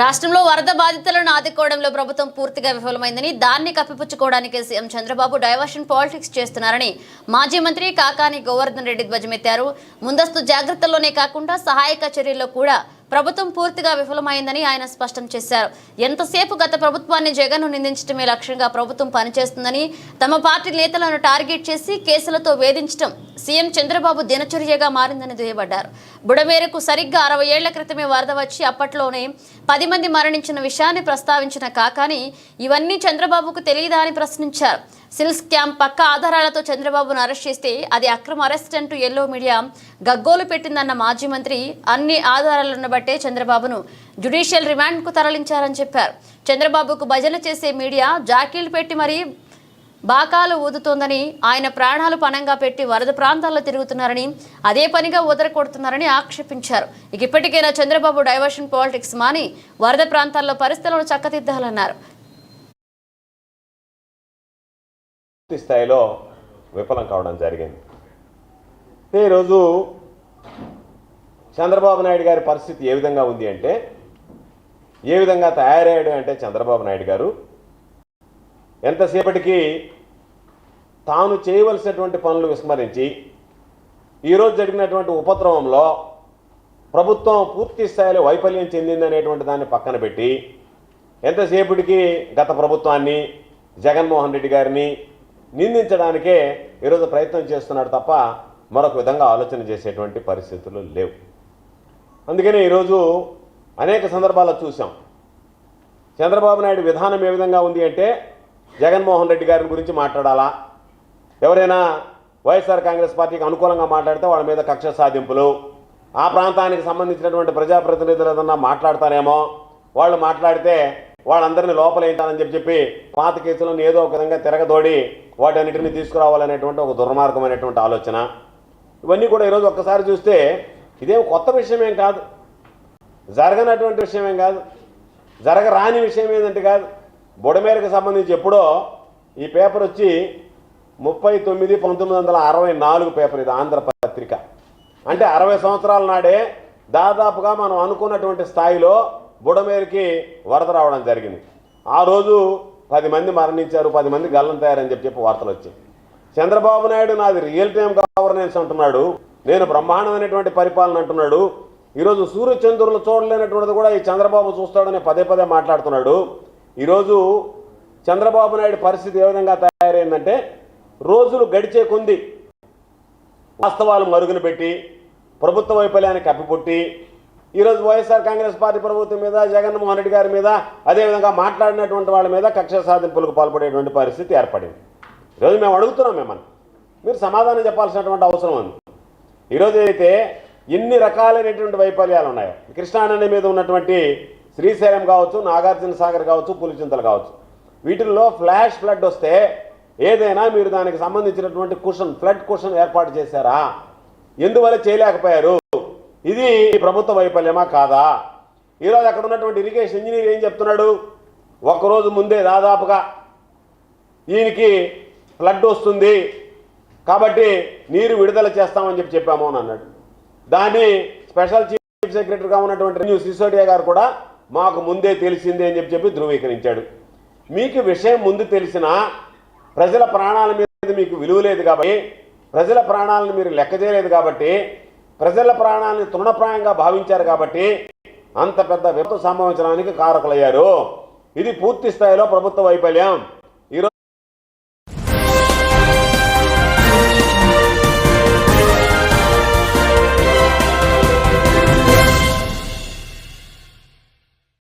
రాష్ట్రంలో వరద బాధితులను ఆదుకోవడంలో ప్రభుత్వం పూర్తిగా విఫలమైందని దాన్ని కప్పిపుచ్చుకోవడానికి సీఎం చంద్రబాబు డైవర్షన్ పాలిటిక్స్ చేస్తున్నారని మాజీ మంత్రి కాకాని గోవర్ధన్ రెడ్డి ధ్వజమెత్తారు. ముందస్తు జాగ్రత్తల్లోనే కాకుండా సహాయక చర్యల్లో కూడా ప్రభుత్వం పూర్తిగా విఫలమైందని ఆయన స్పష్టం చేశారు. ఎంతసేపు గత ప్రభుత్వాన్ని జగన్ను నిందించడమే లక్ష్యంగా ప్రభుత్వం పనిచేస్తుందని తమ పార్టీ నేతలను టార్గెట్ చేసి కేసులతో వేధించడం సీఎం చంద్రబాబు దినచర్యగా మారిందని దుయ్యబడ్డారు. బుడమేరకు సరిగ్గా అరవై ఏళ్ళ క్రితమే వరద వచ్చి అప్పట్లోనే పది మంది మరణించిన విషయాన్ని ప్రస్తావించిన కాకాని ఇవన్నీ చంద్రబాబుకు తెలియదా అని ప్రశ్నించారు. సిల్స్ క్యాంప్ పక్క ఆధారాలతో చంద్రబాబును అరెస్ట్ చేస్తే అది అక్రమ అరెస్ట్ అంటూ ఎల్లో మీడియా గగ్గోలు పెట్టిందన్న మాజీ మంత్రి అన్ని ఆధారాలను బట్టే చంద్రబాబును జ్యుడిషియల్ రిమాండ్కు తరలించారని చెప్పారు. చంద్రబాబుకు భజన చేసే మీడియా జాకీలు పెట్టి మరీ బాకాలు ఊదుతోందని ఆయన ప్రాణాలు పణంగా పెట్టి వరద ప్రాంతాల్లో తిరుగుతున్నారని అదే పనిగా ఉదర కొడుతున్నారని ఆక్షేపించారు. ఇక ఇప్పటికైనా చంద్రబాబు డైవర్షన్ పాలిటిక్స్ మాని వరద ప్రాంతాల్లో పరిస్థితులను చక్కదిద్దాలన్నారు. స్థాయిలో విఫలం కావడం జరిగింది. ఈరోజు చంద్రబాబు నాయుడు గారి పరిస్థితి ఏ విధంగా ఉంది అంటే ఏ విధంగా తయారయ్యాడు అంటే చంద్రబాబు నాయుడు గారు? ఎంతసేపటికి తాను చేయవలసినటువంటి పనులు విస్మరించి ఈరోజు జరిగినటువంటి ఉపద్రవంలో ప్రభుత్వం పూర్తి స్థాయిలో వైఫల్యం చెందిందనేటువంటి దాన్ని పక్కన పెట్టి ఎంతసేపటికి గత ప్రభుత్వాన్ని జగన్మోహన్ రెడ్డి గారిని నిందించడానికే ఈరోజు ప్రయత్నం చేస్తున్నాడు తప్ప మరొక విధంగా ఆలోచన చేసేటువంటి పరిస్థితులు లేవు. అందుకనే ఈరోజు అనేక సందర్భాల్లో చూసాం చంద్రబాబు నాయుడు విధానం ఏ విధంగా ఉంది అంటే జగన్మోహన్ రెడ్డి గారి గురించి మాట్లాడాలా? ఎవరైనా వైఎస్ఆర్ కాంగ్రెస్ పార్టీకి అనుకూలంగా మాట్లాడితే వాళ్ళ మీద కక్ష సాధింపులు. ఆ ప్రాంతానికి సంబంధించినటువంటి ప్రజాప్రతినిధులు ఏదన్నా మాట్లాడతారేమో వాళ్ళు మాట్లాడితే వాళ్ళందరినీ లోపలేంటానని చెప్పి చెప్పి పాత కేసులను ఏదో ఒక విధంగా తిరగదోడి వాటన్నిటిని తీసుకురావాలనేటువంటి ఒక దుర్మార్గమైనటువంటి ఆలోచన. ఇవన్నీ కూడా ఈరోజు ఒక్కసారి చూస్తే ఇదేం కొత్త విషయమేం కాదు. జరగనటువంటి విషయమేం కాదు. జరగరాని విషయం ఏంటంటే కాదు. బుడమేరకు సంబంధించి ఎప్పుడో ఈ పేపర్ వచ్చి ముప్పై తొమ్మిది పంతొమ్మిది వందల అరవై నాలుగు పేపర్ ఇది ఆంధ్ర పత్రిక. అంటే అరవై సంవత్సరాల నాడే దాదాపుగా మనం అనుకున్నటువంటి స్థాయిలో బుడమేరుకి వరద రావడం జరిగింది. ఆ రోజు పది మంది మరణించారు పది మంది గల్లం తయారని చెప్పి చెప్పి వార్తలు వచ్చాయి. చంద్రబాబు నాయుడు నాది రియల్ టైం గవర్నెన్స్ అంటున్నాడు నేను బ్రహ్మాండమైనటువంటి పరిపాలన అంటున్నాడు ఈరోజు సూర్యచంద్రులు చూడలేనటువంటిది కూడా ఈ చంద్రబాబు చూస్తాడని పదే పదే మాట్లాడుతున్నాడు. ఈరోజు చంద్రబాబు నాయుడు పరిస్థితి ఏ విధంగా తయారైందంటే రోజులు గడిచే కొంది వాస్తవాలు మరుగున పెట్టి ప్రభుత్వ వైఫల్యాన్ని కప్పిపుట్టి ఈరోజు వైఎస్ఆర్ కాంగ్రెస్ పార్టీ ప్రభుత్వం మీద జగన్మోహన్ రెడ్డి గారి మీద అదేవిధంగా మాట్లాడినటువంటి వాళ్ళ మీద కక్ష సాధింపులకు పాల్పడేటువంటి పరిస్థితి ఏర్పడింది. ఈరోజు మేము అడుగుతున్నాం మిమ్మల్ని. మీరు సమాధానం చెప్పాల్సినటువంటి అవసరం ఉంది. ఈరోజు అయితే ఎన్ని రకాలైనటువంటి వైఫల్యాలు ఉన్నాయో కృష్ణానది మీద ఉన్నటువంటి శ్రీశైలం కావచ్చు నాగార్జున సాగర్ కావచ్చు పులిచింతలు కావచ్చు వీటిల్లో ఫ్లాష్ ఫ్లడ్ వస్తే ఏదైనా మీరు దానికి సంబంధించినటువంటి కుషన్ ఫ్లడ్ కుషన్ ఏర్పాటు చేశారా? ఎందువల్ల చేయలేకపోయారు? ఇది ప్రభుత్వ వైఫల్యమా కాదా? ఈరోజు అక్కడ ఉన్నటువంటి ఇరిగేషన్ ఇంజనీర్ ఏం చెప్తున్నాడు? ఒకరోజు ముందే దాదాపుగా దీనికి ఫ్లడ్ వస్తుంది కాబట్టి నీరు విడుదల చేస్తామని చెప్పి చెప్పాము అని అన్నాడు. దాన్ని స్పెషల్ చీఫ్ సెక్రటరీగా ఉన్నటువంటి రెన్యూ సిసోడియా గారు కూడా మాకు ముందే తెలిసిందే అని చెప్పి చెప్పి ధృవీకరించాడు. మీకు విషయం ముందు తెలిసినా ప్రజల ప్రాణాల మీద మీకు విలువ లేదు కాబట్టి ప్రజల ప్రాణాలను మీరు లెక్క చేయలేదు కాబట్టి ప్రజల ప్రాణాలను తృణప్రాయంగా భావించారు కాబట్టి అంత పెద్ద విపత్తు సంభవించడానికి కారకులయ్యారు. ఇది పూర్తి స్థాయిలో ప్రభుత్వ వైఫల్యం.